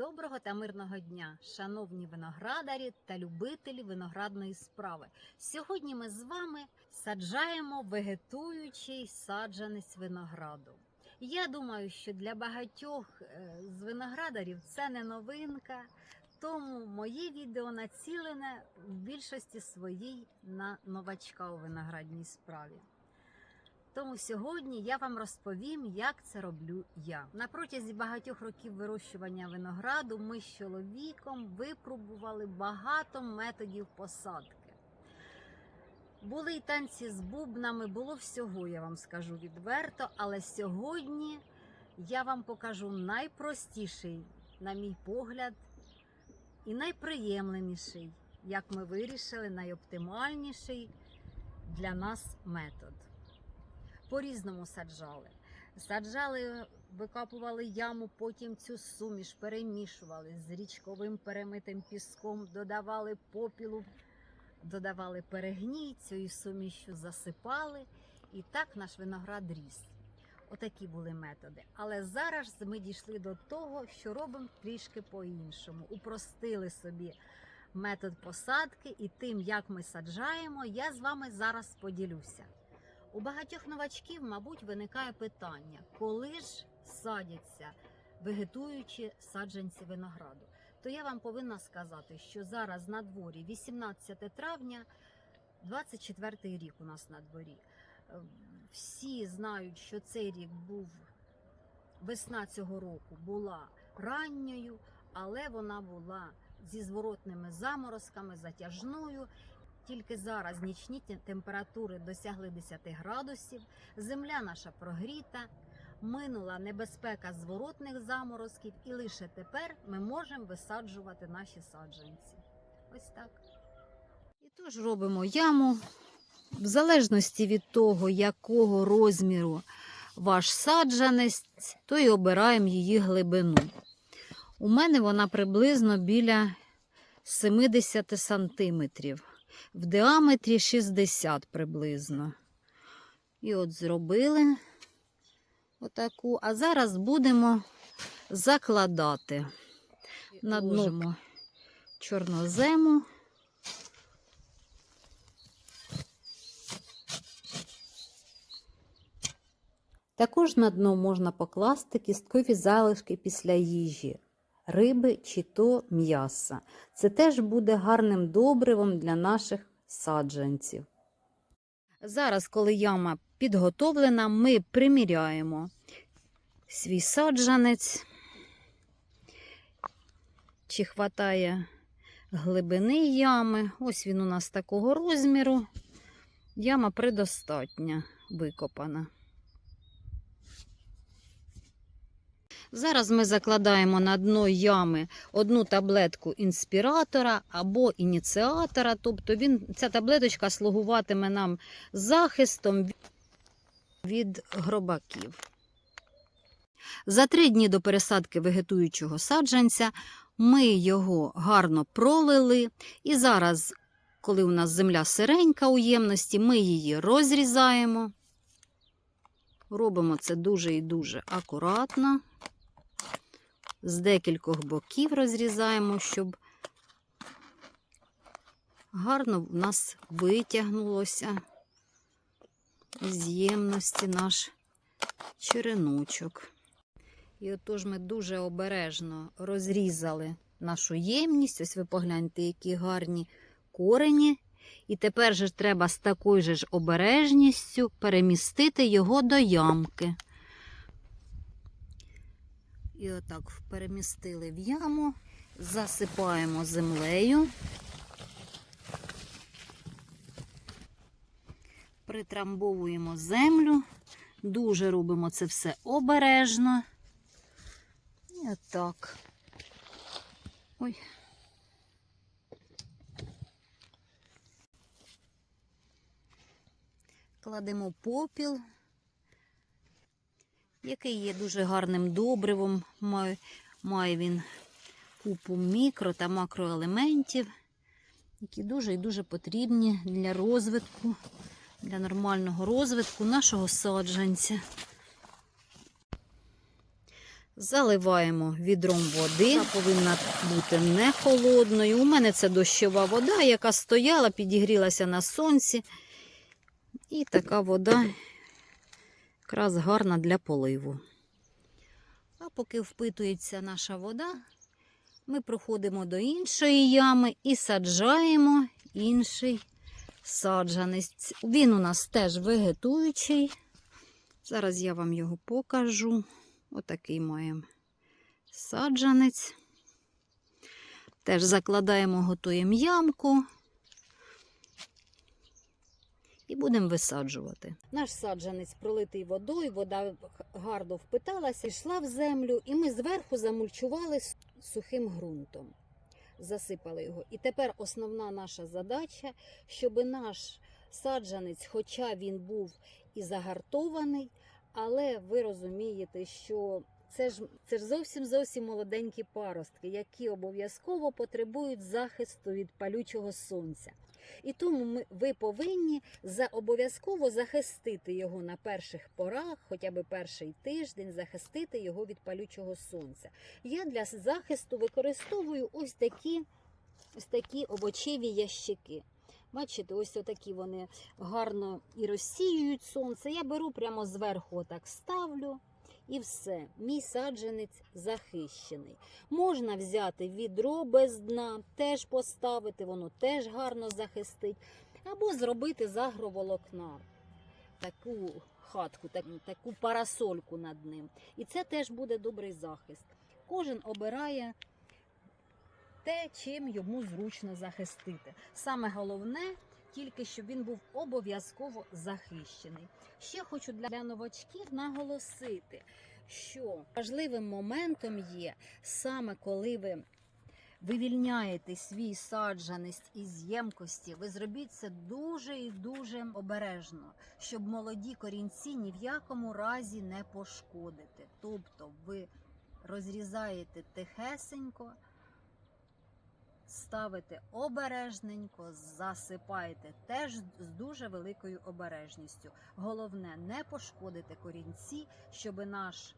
Доброго та мирного дня, шановні виноградарі та любителі виноградної справи. Сьогодні ми з вами саджаємо вегетуючий саджанець винограду. Я думаю, що для багатьох е, з виноградарів це не новинка, тому моє відео націлене в більшості своїй на новачка у виноградній справі. Тому сьогодні я вам розповім, як це роблю я. На протязі багатьох років вирощування винограду ми з чоловіком випробували багато методів посадки. Були й танці з бубнами, було всього, я вам скажу відверто. Але сьогодні я вам покажу найпростіший, на мій погляд, і найприємніший, як ми вирішили, найоптимальніший для нас метод по-різному саджали. Саджали, викапували яму, потім цю суміш перемішували з річковим перемитим піском, додавали попілу, додавали перегній, цією сумішю засипали, і так наш виноград ріс. Отакі були методи. Але зараз ми дійшли до того, що робимо трішки по-іншому. Упростили собі метод посадки, і тим, як ми саджаємо, я з вами зараз поділюся. У багатьох новачків, мабуть, виникає питання, коли ж садяться вегетуючі саджанці винограду. То я вам повинна сказати, що зараз на дворі 18 травня, 24 рік у нас на дворі. Е, Всі знають, що цей рік був весна цього року була ранньою, але вона була зі зворотними заморозками, затяжною. Тільки зараз нічні температури досягли 10 градусів, земля наша прогріта, минула небезпека зворотних заморозків, і лише тепер ми можемо висаджувати наші саджанці. Ось так. І тож робимо яму. В залежності від того, якого розміру ваш саджанець, то й обираємо її глибину. У мене вона приблизно біля 70 сантиметрів в діаметрі 60 приблизно. І от зробили отаку. А зараз будемо закладати на дно чорнозему. Також на дно можна покласти кісткові залишки після їжі, риби чи то м'яса. Це теж буде гарним добривом для наших саджанців. Зараз, коли яма підготовлена, ми приміряємо свій саджанець, чи хватає глибини ями. Ось він у нас такого розміру. Яма предостатня викопана. Зараз ми закладаємо на дно ями одну таблетку інспіратора або ініціатора, тобто він, ця таблеточка слугуватиме нам захистом від гробаків. За три дні до пересадки вегетуючого саджанця ми його гарно пролили, і зараз, коли у нас земля сиренька у ємності, ми її розрізаємо. Робимо це дуже і дуже акуратно з декількох боків розрізаємо, щоб гарно в нас витягнулося з ємності наш череночок. І отож ми дуже обережно розрізали нашу ємність. Ось ви погляньте, які гарні корені. І тепер же треба з такою ж обережністю перемістити його до ямки. І отак перемістили в яму, засипаємо землею, притрамбовуємо землю, дуже робимо це все обережно. І отак. Ой. Кладемо попіл який є дуже гарним добривом. Має, має він купу мікро та макроелементів, які дуже і дуже потрібні для розвитку, для нормального розвитку нашого саджанця. Заливаємо відром води. Вона повинна бути не холодною. У мене це дощова вода, яка стояла, підігрілася на сонці. І така вода якраз гарна для поливу. А поки впитується наша вода, ми проходимо до іншої ями і саджаємо інший саджанець. Він у нас теж вегетуючий. Зараз я вам його покажу. Отакий маємо саджанець. Теж закладаємо, готуємо ямку і будемо висаджувати. Наш саджанець пролитий водою, вода гарно впиталася, йшла в землю, і ми зверху замульчували сухим ґрунтом. Засипали його. І тепер основна наша задача, щоб наш саджанець, хоча він був і загартований, але ви розумієте, що це ж це ж зовсім зовсім молоденькі паростки, які обов'язково потребують захисту від палючого сонця. І тому ми, ви повинні за обов'язково захистити його на перших порах, хоча б перший тиждень, захистити його від палючого сонця. Я для захисту використовую ось такі, ось такі овочеві ящики. Бачите, ось отакі вони гарно і розсіюють сонце. Я беру прямо зверху, отак ставлю. І все, мій саджанець захищений. Можна взяти відро без дна, теж поставити, воно теж гарно захистить. Або зробити з агроволокна таку хатку, так- таку парасольку над ним. І це теж буде добрий захист. Кожен обирає те, чим йому зручно захистити. Саме головне, тільки щоб він був обов'язково захищений. Ще хочу для новачків наголосити, що важливим моментом є саме коли ви вивільняєте свій саджанець із ємкості, ви зробіть це дуже і дуже обережно, щоб молоді корінці ні в якому разі не пошкодити. Тобто ви розрізаєте тихесенько, ставите обережненько, засипаєте теж з дуже великою обережністю. Головне не пошкодити корінці, щоб наш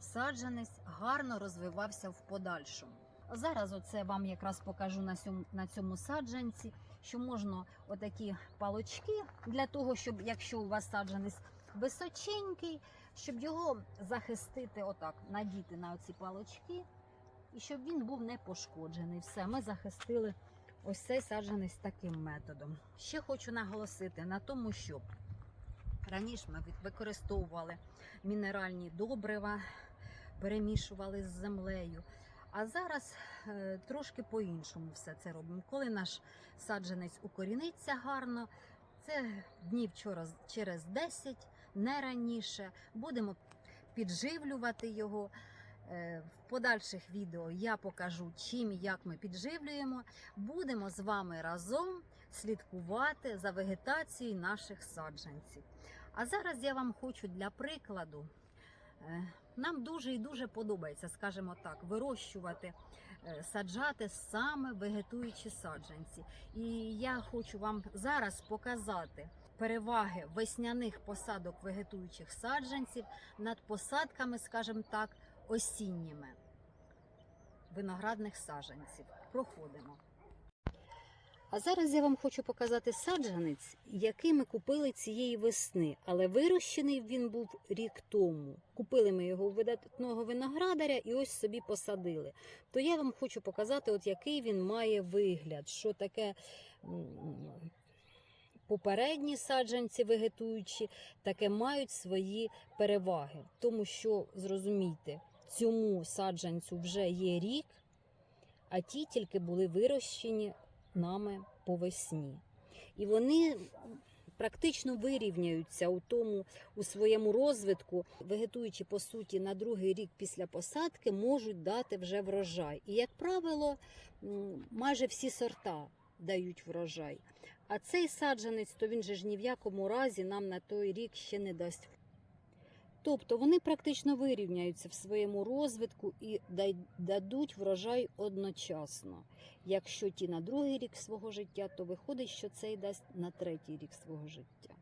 саджанець гарно розвивався в подальшому. Зараз оце вам якраз покажу на цьому, на цьому саджанці, що можна отакі палочки для того, щоб якщо у вас саджанець височенький, щоб його захистити, отак, надіти на оці палочки, і щоб він був не пошкоджений. Все, ми захистили ось цей саджанець таким методом. Ще хочу наголосити на тому, що раніше ми використовували мінеральні добрива, перемішували з землею. А зараз е, трошки по-іншому все це робимо. Коли наш саджанець укоріниться гарно, це днів через 10, не раніше, будемо підживлювати його. Е, В подальших відео я покажу, чим і як ми підживлюємо. Будемо з вами разом слідкувати за вегетацією наших саджанців. А зараз я вам хочу для прикладу. е, Нам дуже і дуже подобається, скажімо так, вирощувати, е, саджати саме вегетуючі саджанці. І я хочу вам зараз показати переваги весняних посадок вегетуючих саджанців над посадками, скажімо так, осінніми виноградних саджанців. Проходимо. А зараз я вам хочу показати саджанець, який ми купили цієї весни, але вирощений він був рік тому. Купили ми його у видатного виноградаря і ось собі посадили. То я вам хочу показати, от який він має вигляд, що таке попередні саджанці вегетуючі, таке мають свої переваги. Тому що, зрозумійте, цьому саджанцю вже є рік, а ті тільки були вирощені нами по весні. І вони практично вирівняються у тому у своєму розвитку, вегетуючи по суті на другий рік після посадки, можуть дати вже врожай. І, як правило, майже всі сорта дають врожай. А цей саджанець, то він же ж ні в якому разі нам на той рік ще не дасть. Тобто вони практично вирівняються в своєму розвитку і дадуть врожай одночасно. Якщо ті на другий рік свого життя, то виходить, що цей дасть на третій рік свого життя.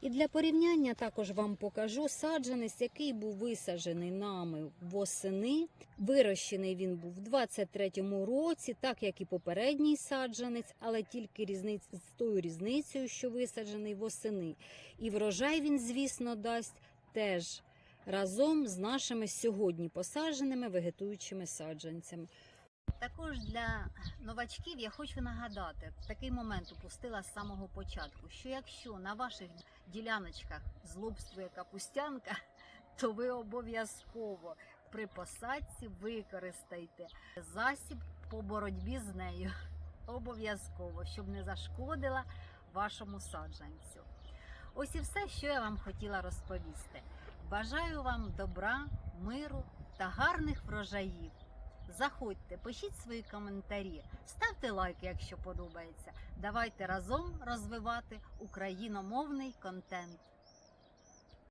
І для порівняння також вам покажу саджанець, який був висаджений нами восени. Вирощений він був в 23-му році, так як і попередній саджанець, але тільки різниць з тою різницею, що висаджений восени. І врожай він, звісно, дасть теж разом з нашими сьогодні посадженими вегетуючими саджанцями. Також для новачків я хочу нагадати, такий момент упустила з самого початку, що якщо на ваших діляночках злобствує капустянка, то ви обов'язково при посадці використайте засіб по боротьбі з нею. Обов'язково, щоб не зашкодила вашому саджанцю. Ось і все, що я вам хотіла розповісти. Бажаю вам добра, миру та гарних врожаїв. Заходьте, пишіть свої коментарі, ставте лайки, якщо подобається. Давайте разом розвивати україномовний контент.